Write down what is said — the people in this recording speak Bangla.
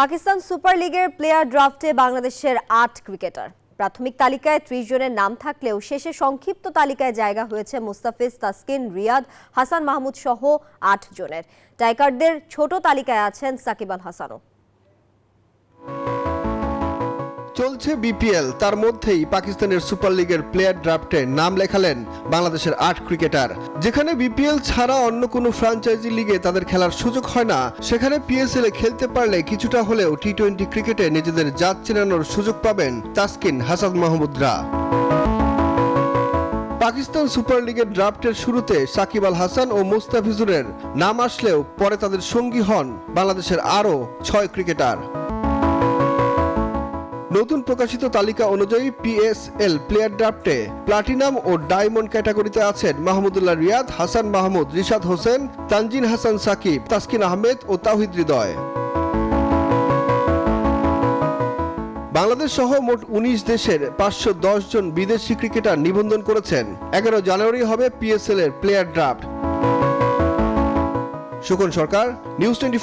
পাকিস্তান সুপার লিগের প্লেয়ার ড্রাফটে বাংলাদেশের আট ক্রিকেটার। প্রাথমিক তালিকায় ত্রিশ জনের নাম থাকলেও শেষে সংক্ষিপ্ত তালিকায় জায়গা হয়েছে মুস্তাফিজ, তাসকিন, রিয়াদ, হাসান মাহমুদ সহ আট জনের। টাইকারদের ছোট তালিকায় আছেন সাকিব আল হাসানও। চলছে বিপিএল। তার মধ্যেই পাকিস্তানের সুপার লিগের প্লেয়ার ড্রাফটে নাম লেখালেন বাংলাদেশের আট ক্রিকেটার। যেখানে বিপিএল ছাড়া অন্য কোনো ফ্র্যাঞ্চাইজি লিগে তাদের খেলার সুযোগ হয় না, সেখানে পিএসএল এ খেলতে পারলে কিছুটা হলেও টি টোয়েন্টি ক্রিকেটে নিজেদের জাত চেনানোর সুযোগ পাবেন তাসকিন হাসান মাহমুদরা। পাকিস্তান সুপার লিগের ড্রাফটের শুরুতে সাকিব আল হাসান ও মুস্তাফিজুরের নাম আসলেও পরে তাদের সঙ্গী হন বাংলাদেশের আরও ছয় ক্রিকেটার। নতুন প্রকাশিত তালিকা অনুযায়ী পিএসএল প্লেয়ার ড্রাফটে প্লাটিনাম ও ডায়মন্ড ক্যাটাগরিতে আছেন মাহমুদুল্লাহ রিয়াদ, হাসান মাহমুদ, রিশাদ হোসেন, তানজিন হাসান সাকিব, তাসকিন আহমেদ ও তাহিদ হৃদয়। বাংলাদেশ সহ মোট উনিশ দেশের পাঁচশো দশ জন বিদেশি ক্রিকেটার নিবন্ধন করেছেন। এগারো জানুয়ারি হবে পিএসএল এর player draft Sukon Sarkar news twenty